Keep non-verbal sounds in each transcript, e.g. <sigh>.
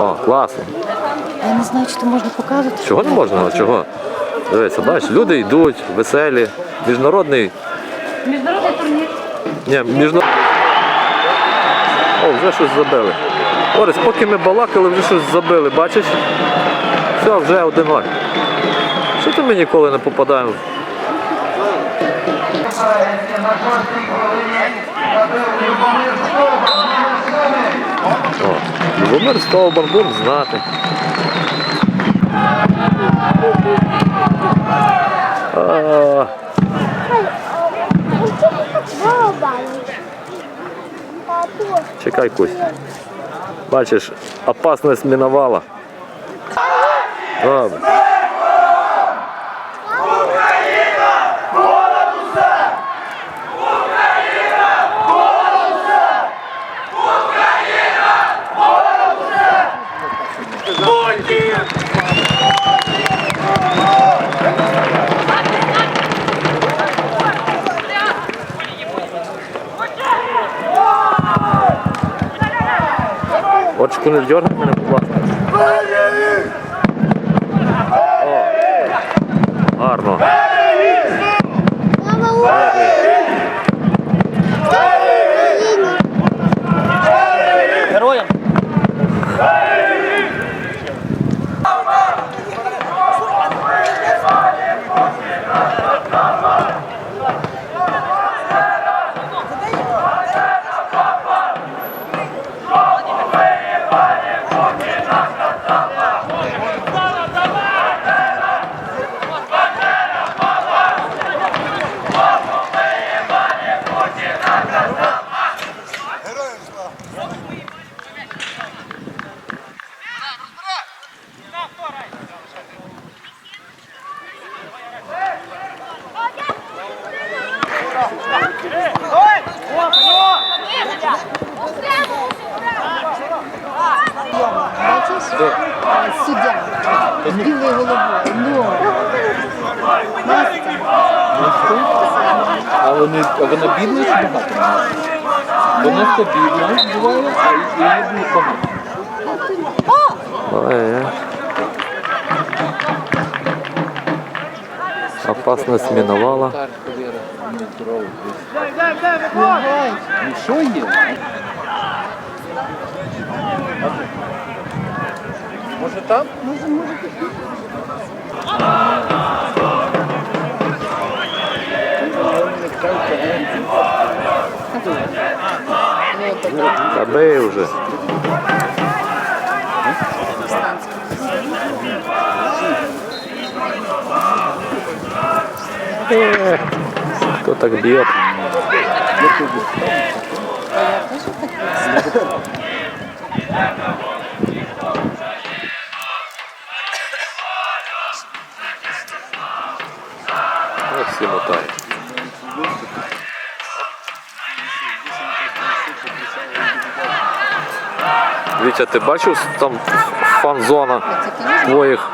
О, класно. Я не знаю, чи то можна показувати. Чого не можна? Чого? Дивися, бачиш, люди йдуть, веселі. Міжнародний. Міжнародний турнір. Ні, міжна... О, вже щось забили. Орес, поки ми балакали, вже щось забили, бачиш? Все, вже 1-0. Що то ми ніколи не попадаємо? О, Любомир Стовбар, будемо знати. Чекай, Кусь. Бачиш, опасність минувала. Добре. Очку не дергай мене, будь ласка. О, гарно. Героям! Вони, а вона бідна чи багата? Вона стабільна буває, а її її багато. Ой. Опасність минувала. Так, Віра, не здорово. Ой. Ну що є? Може там? Та бей уже. Кто так бьет? Я тоже так Вітя, ти бачив там фан-зона твоїх?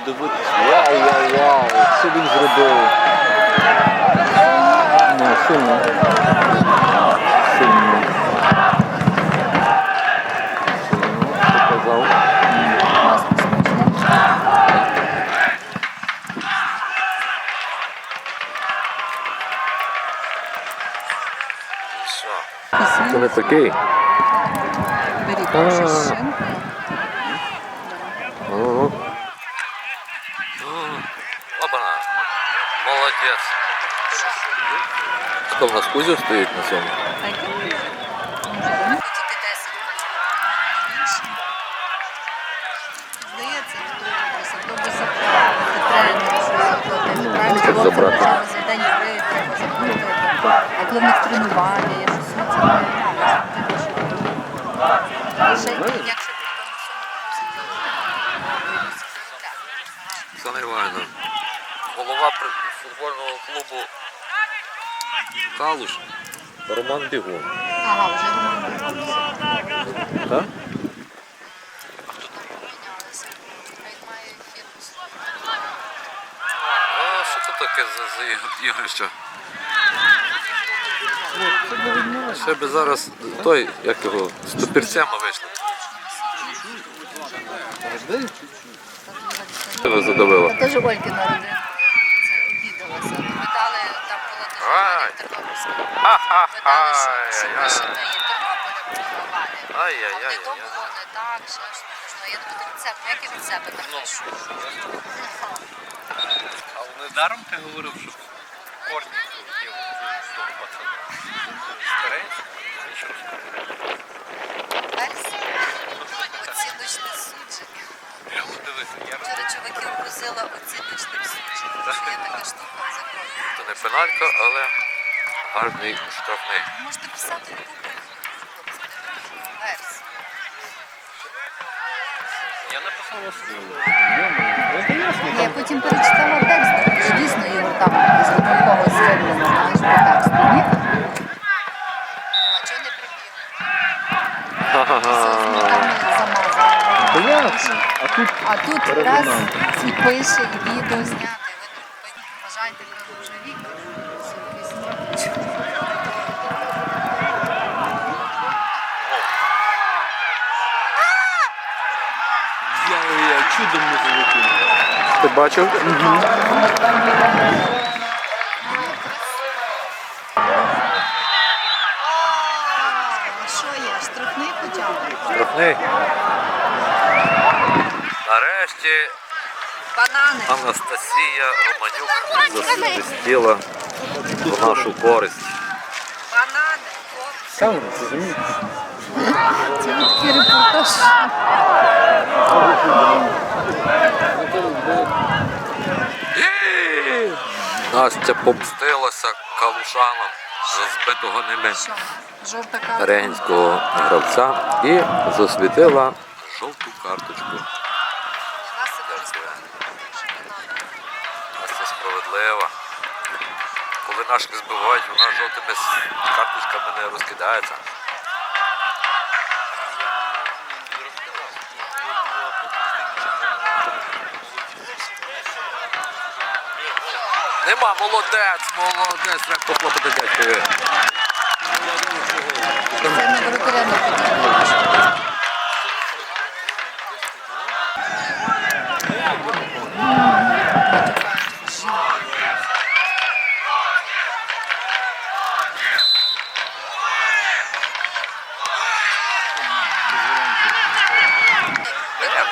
Як ти не говорив. Подивитися. Вау, вау, вау. Що він зробив? Ну, сильно. Сильно. Сильно. Показав. Це не такий. Беріть А. вашу шинку. Ого. Опана. Молодець. В нас кузів стоїть на цьому? Так. Може, вони тільки 10. Більше. Здається, забрати? А коли в них тренування, я щось це не якщо Оксана Івановна, футбольного клубу Калуш Роман Бігун. Ага, вже Роман Бігун. Так? А що це таке за, за ігр- ігрище? Ще би зараз той, як його, з топірцями вийшли. Тебе задавила. Та теж Ольки народила. Це обідалася. Питали, там було дуже Ай. Тернопільська. Що, що Ай-яй-яй. пише та є Тернополя приготували. А вони то не так, ще від себе, як я від себе напишу. Даром ти говорив, що корні є в того пацана. Судження. Я Вчора чуваків грузила оціночним судженням. Є не пеналька, але гарний штрафний. Можете писати Я написав основу. Я потім перечитала текст, що дійсно його там з одного зведено, знаєш, по тексту. Ні? А чого не прибіг? <laughs> Все замазано. А тут А тут раз і пише, і відео зняти. Бачив? Що є? Штрафний хоча б? Штрафний. Нарешті Банани. Анастасія Романюк засвистіла в нашу користь. Банани. хлопці. Сам розумієш? Це такий репортаж. І! Настя помстилася калушаном за збитого ними? Регінського гравця і засвітила жовту карточку. Настя справедлива. Коли наших збивають, вона жовтими карточками не розкидається. Нема, молодець, молодець, треба похлопати дядькові.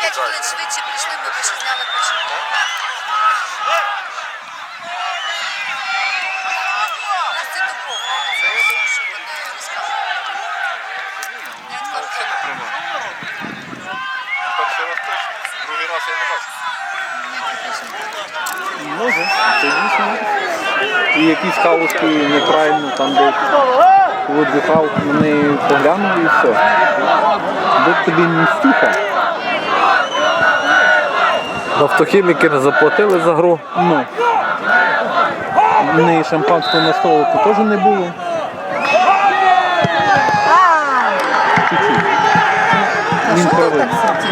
5 хвилин швидше прийшли, ми б ще зняли перший гол. У нас це тупо, це що вони розказують. Я кажу, Перший раз точно. Другий раз я не бачу. Може, це дійсно. І якісь хаоски неправильно там де віддихав, вони поглянули і все. Будь тобі не стіха. Нафтохіміки не заплатили за гру. Ну. Не шампанського на столику теж не було. Чуть-чуть. Він що